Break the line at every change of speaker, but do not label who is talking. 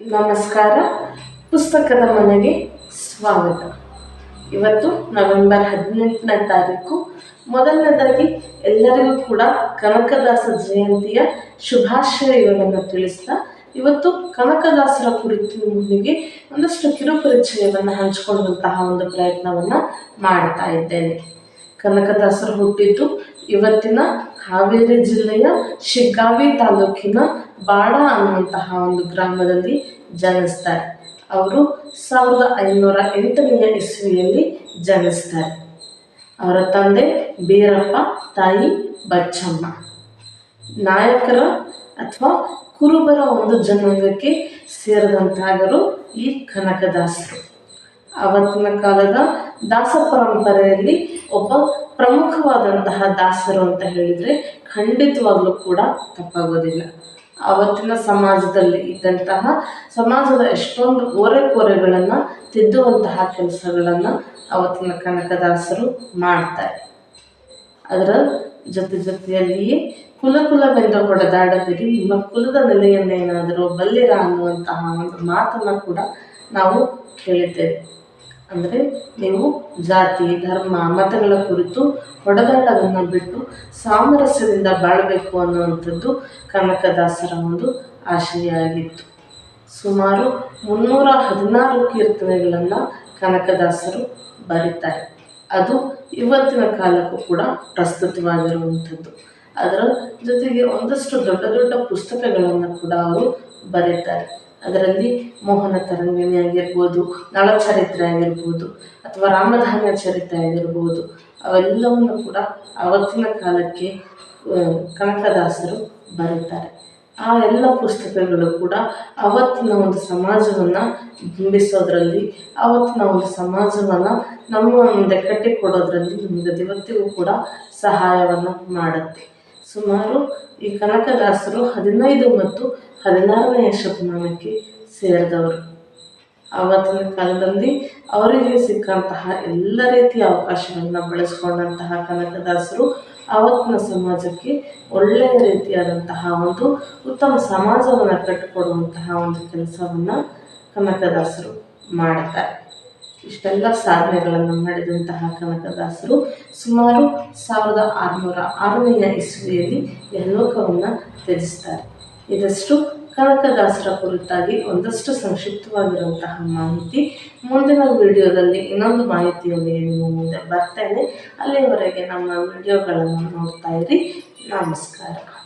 ನಮಸ್ಕಾರ. ಪುಸ್ತಕದ ಮನೆಗೆ ಸ್ವಾಗತ. ಇವತ್ತು ನವೆಂಬರ್ ಹದಿನೆಂಟನೇ ತಾರೀಕು. ಮೊದಲನೇದಾಗಿ ಎಲ್ಲರಿಗೂ ಕೂಡ ಕನಕದಾಸ ಜಯಂತಿಯ ಶುಭಾಶಯಗಳನ್ನು ತಿಳಿಸ್ತಾ, ಇವತ್ತು ಕನಕದಾಸರ ಕುರಿತು ನಿಮಗೆ ಒಂದಷ್ಟು ಕಿರುಪರಿಚಯವನ್ನು ಹಂಚಿಕೊಳ್ಳುವಂತಹ ಒಂದು ಪ್ರಯತ್ನವನ್ನು ಮಾಡ್ತಾ ಇದ್ದೇನೆ. ಕನಕದಾಸರು ಹುಟ್ಟಿದ್ದು ಇವತ್ತಿನ ಹಾವೇರಿ ಜಿಲ್ಲೆಯ ಶಿಗ್ಗಾವಿ ತಾಲೂಕಿನ ಬಾಡ ಅನ್ನುವಂತಹ ಒಂದು ಗ್ರಾಮದಲ್ಲಿ ಜನಿಸ್ತಾರೆ. ಅವರು ಸಾವಿರದ ಐನೂರ ಎಂಟನೆಯ ಇಸ್ವಿಯಲ್ಲಿ ಜನಿಸ್ತಾರೆ. ಅವರ ತಂದೆ ಬೀರಪ್ಪ, ತಾಯಿ ಬಚ್ಚಮ್ಮ. ನಾಯಕರ ಅಥವಾ ಕುರುಬರ ಒಂದು ಜನಾಂಗಕ್ಕೆ ಸೇರಿದಂತಾಗರು ಈ ಕನಕದಾಸರು. ಅವತ್ತಿನ ಕಾಲದ ದಾಸ ಪರಂಪರೆಯಲ್ಲಿ ಒಬ್ಬ ಪ್ರಮುಖವಾದಂತಹ ದಾಸರು ಅಂತ ಹೇಳಿದರೆ ಖಂಡಿತವಾಗ್ಲೂ ಕೂಡ ತಪ್ಪಾಗೋದಿಲ್ಲ. ಅವತ್ತಿನ ಸಮಾಜದಲ್ಲಿ ಇದ್ದಂತಹ ಸಮಾಜದ ಎಷ್ಟೊಂದು ಓರೆಕೋರೆಗಳನ್ನು ತಿದ್ದುವಂತಹ ಕೆಲಸಗಳನ್ನು ಅವತ್ತಿನ ಕನಕದಾಸರು ಮಾಡ್ತಾರೆ. ಅದರ ಜೊತೆ ಜೊತೆಯಲ್ಲಿಯೇ ಕುಲ ಕುಲವೆಂದು ಹೊಡೆದಾಡದಿರಿ, ನಿಮ್ಮ ಕುಲದ ನೆಲೆಯನ್ನೇನಾದರೂ ಬಲ್ಲಿರ ಅನ್ನುವಂತಹ ಒಂದು ಮಾತನ್ನು ಕೂಡ ನಾವು ಕೇಳಿದ್ದೇವೆ. ಅಂದರೆ ನೀವು ಜಾತಿ, ಧರ್ಮ, ಮತಗಳ ಕುರಿತು ಹೊಡೆದಾಟವನ್ನು ಬಿಟ್ಟು ಸಾಮರಸ್ಯದಿಂದ ಬಾಳಬೇಕು ಅನ್ನುವಂಥದ್ದು ಕನಕದಾಸರ ಒಂದು ಆಶಯ ಆಗಿತ್ತು ಸುಮಾರು ಮುನ್ನೂರ ಹದಿನಾರು ಕೀರ್ತನೆಗಳನ್ನು ಕನಕದಾಸರು ಬರೀತಾರೆ. ಅದು ಇವತ್ತಿನ ಕಾಲಕ್ಕೂ ಕೂಡ ಪ್ರಸ್ತುತವಾಗಿರುವಂಥದ್ದು. ಅದರ ಜೊತೆಗೆ ಒಂದಷ್ಟು ದೊಡ್ಡ ದೊಡ್ಡ ಪುಸ್ತಕಗಳನ್ನು ಕೂಡ ಅವರು ಬರೀತಾರೆ. ಅದರಲ್ಲಿ ಮೋಹನ ತರಂಗಿಣಿ ಆಗಿರ್ಬೋದು, ನಳಚರಿತ್ರೆ ಆಗಿರ್ಬೋದು, ಅಥವಾ ರಾಮಧಾನ್ಯ ಚರಿತ್ರೆ ಆಗಿರ್ಬೋದು, ಅವೆಲ್ಲವನ್ನು ಕೂಡ ಆವತ್ತಿನ ಕಾಲಕ್ಕೆ ಕನಕದಾಸರು ಬರೀತಾರೆ ಆ ಎಲ್ಲ ಪುಸ್ತಕಗಳು ಕೂಡ ಅವತ್ತಿನ ಒಂದು ಸಮಾಜವನ್ನು ಬಿಂಬಿಸೋದ್ರಲ್ಲಿ, ಅವತ್ತಿನ ಒಂದು ಸಮಾಜವನ್ನು ನಮ್ಮ ಮುಂದೆ ಕಟ್ಟಿಕೊಡೋದ್ರಲ್ಲಿ ನಮಗೆ ಇವತ್ತಿಗೂ ಕೂಡ ಸಹಾಯವನ್ನು ಮಾಡುತ್ತೆ. ಸುಮಾರು ಈ ಕನಕದಾಸರು ಹದಿನೈದು ಮತ್ತು ಹದಿನಾರನೆಯ ಶತಮಾನಕ್ಕೆ ಸೇರಿದವರು. ಆವತ್ತಿನ ಕಾಲದಲ್ಲಿ ಅವರಿಗೆ ಸಿಕ್ಕಂತಹ ಎಲ್ಲ ರೀತಿಯ ಅವಕಾಶಗಳನ್ನು ಬಳಸ್ಕೊಂಡಂತಹ ಕನಕದಾಸರು ಆವತ್ತಿನ ಸಮಾಜಕ್ಕೆ ಒಳ್ಳೆಯ ರೀತಿಯಾದಂತಹ ಒಂದು ಉತ್ತಮ ಸಮಾಜವನ್ನು ಕಟ್ಟಿಕೊಡುವಂತಹ ಒಂದು ಕೆಲಸವನ್ನು ಕನಕದಾಸರು ಮಾಡ್ತಾರೆ. ಇಷ್ಟೆಲ್ಲ ಸಾಧನೆಗಳನ್ನು ಮಾಡಿದಂತಹ ಕನಕದಾಸರು ಸುಮಾರು ಸಾವಿರದ ಆರುನೂರ ಆರನೆಯ ಇಸ್ವಿಯಲ್ಲಿ ಯಲೋಕವನ್ನು ತ್ಯಜಿಸ್ತಾರೆ. ಇದಷ್ಟು ಕನಕದಾಸರ ಕುರಿತಾಗಿ ಒಂದಷ್ಟು ಸಂಕ್ಷಿಪ್ತವಾಗಿರುವಂತಹ ಮಾಹಿತಿ. ಮುಂದಿನ ವಿಡಿಯೋದಲ್ಲಿ ಇನ್ನೊಂದು ಮಾಹಿತಿಯೊಂದಿಗೆ ನಿಮ್ಮ ಮುಂದೆ ಬರ್ತೇನೆ. ಅಲ್ಲಿಯವರೆಗೆ ನಮ್ಮ ವಿಡಿಯೋಗಳನ್ನು ನೋಡ್ತಾ ಇರಿ. ನಮಸ್ಕಾರ.